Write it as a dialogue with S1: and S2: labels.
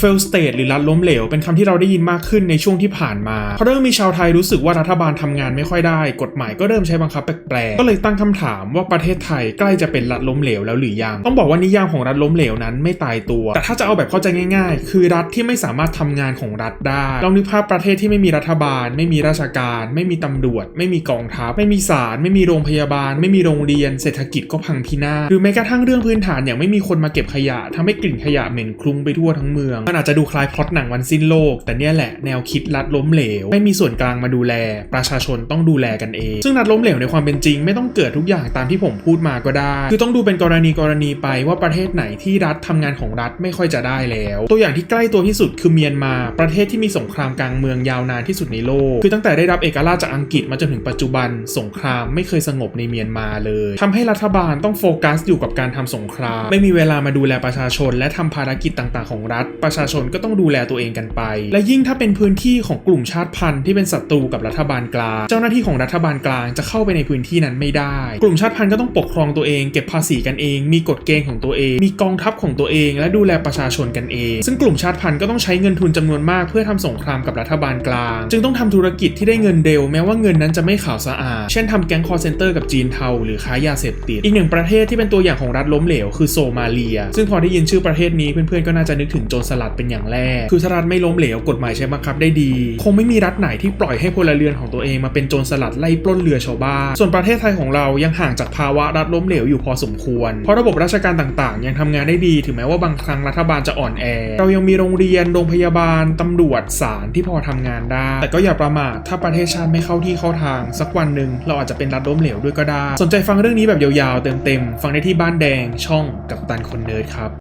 S1: fail state หรือรัฐล้มเหลว เป็นคำที่เราได้ยินมากขึ้นในช่วงที่ผ่านมาเพราะเริ่มมีชาวไทยรู้สึกว่ารัฐบาลทำงานไม่ค่อยได้ กฎหมายก็เริ่มใช้บังคับแปลกๆก็เลยตั้งคำถามว่าประเทศไทยใกล้จะเป็นรัฐล้มเหลวแล้วหรือยังต้องบอกว่านิยามของรัฐล้มเหลวนั้นไม่ตายตัว แต่ถ้าจะเอาแบบเข้าใจง่าย ๆ คือรัฐที่ไม่สามารถทำงานของรัฐได้ลองนึกภาพประเทศที่ไม่มีรัฐบาล ไม่มีราชการ ไม่มีตำรวจ ไม่มีกองทัพ ไม่มีศาลไม่มีโรงพยาบาล ไม่มีโรงเรียนเศรษฐกิจก็พังพินาศหรือแม้กระทั่งเรื่องพื้นฐานอย่างไม่มีคนมาเก็บขยะทำให้กลิ่นขยะเหม็นคลุ้งไปทั่วทั้งเมืองมันอาจจะดูคล้ายพล็อตหนังวันสิ้นโลก แต่เนี่ยแหละแนวคิดรัฐล้มเหลว ไม่มีส่วนกลางมาดูแล ประชาชนต้องดูแลกันเอง ซึ่งรัฐล้มเหลวในความเป็นจริง ไม่ต้องเกิดทุกอย่างตามที่ผมพูดมาก็ได้ คือต้องดูเป็นกรณีกรณีไปว่าประเทศไหนที่รัฐทำงานของรัฐไม่ค่อยจะได้แล้ว ตัวอย่างที่ใกล้ตัวที่สุดคือเมียนมา ประเทศที่มีสงครามกลางเมืองยาวนานที่สุดในโลก คือตั้งแต่ได้รับเอกราชจากอังกฤษมาจนถึงปัจจุบัน สงครามไม่เคยสงบในเมียนมาเลยทำให้รัฐบาลต้องโฟกัสอยู่กับการทำสงคราม ไม่มีเวลามาดูแลประชาชน และทำภารกิจต่างๆของรัฐประชชาชนก็ต้องดูแลตัวเองกันไป และยิ่งถ้าเป็นพื้นที่ของกลุ่มชาติพันธุ์ที่เป็นศัตรูกับรัฐบาลกลาง เจ้าหน้าที่ของรัฐบาลกลางจะเข้าไปในพื้นที่นั้นไม่ได้ กลุ่มชาติพันธุ์ก็ต้องปกครองตัวเอง เก็บภาษีกันเอง มีกฎเกณฑ์ของตัวเอง มีกองทัพของตัวเอง และดูแลประชาชนกันเอง ซึ่งกลุ่มชาติพันธุ์ก็ต้องใช้เงินทุนจำนวนมากเพื่อทำสงครามกับรัฐบาลกลาง จึงต้องทำธุรกิจที่ได้เงินเร็วแม้ว่าเงินนั้นจะไม่ขาวสะอาด เช่นทำแก๊งคอร์เซนเตอร์กับจีนเทาหรือค้ายาเสพติด อีกหนึ่งประเทศที่เป็นตัวอย่างของรัฐล้มเหลวคือโซมาเลีย ซึ่งพอได้ยินชื่อประเทศนี้เพื่อนๆก็น่าจะนึกถึงโจรสลัดเป็นอย่างแรก คือถ้ารัฐไม่ล้มเหลวกฎหมายใช้บังคับได้ดี คงไม่มีรัฐไหนที่ปล่อยให้พลเรือนของตัวเองมาเป็นโจรสลัดไล่ปล้นเรือชาวบ้านส่วนประเทศไทยของเรายังห่างจากภาวะรัฐล้มเหลวอยู่พอสมควร เพราะระบบราชการต่างๆ ยังทำงานได้ดี ถึงแม้ว่าบางครั้งรัฐบาลจะอ่อนแอ เรายังมีโรงเรียน โรงพยาบาลตำรวจศาลที่พอทำงานได้ แต่ก็อย่าประมาทถ้าประเทศชาติไม่เข้าที่เข้าทาง สักวันหนึ่งเราอาจจะเป็นรัฐล้มเหลวด้วยก็ได้ สนใจฟังเรื่องนี้แบบยาวๆเต็มๆฟังได้ที่บ้านแดงช่องกับตันคนเนิร์ดครับ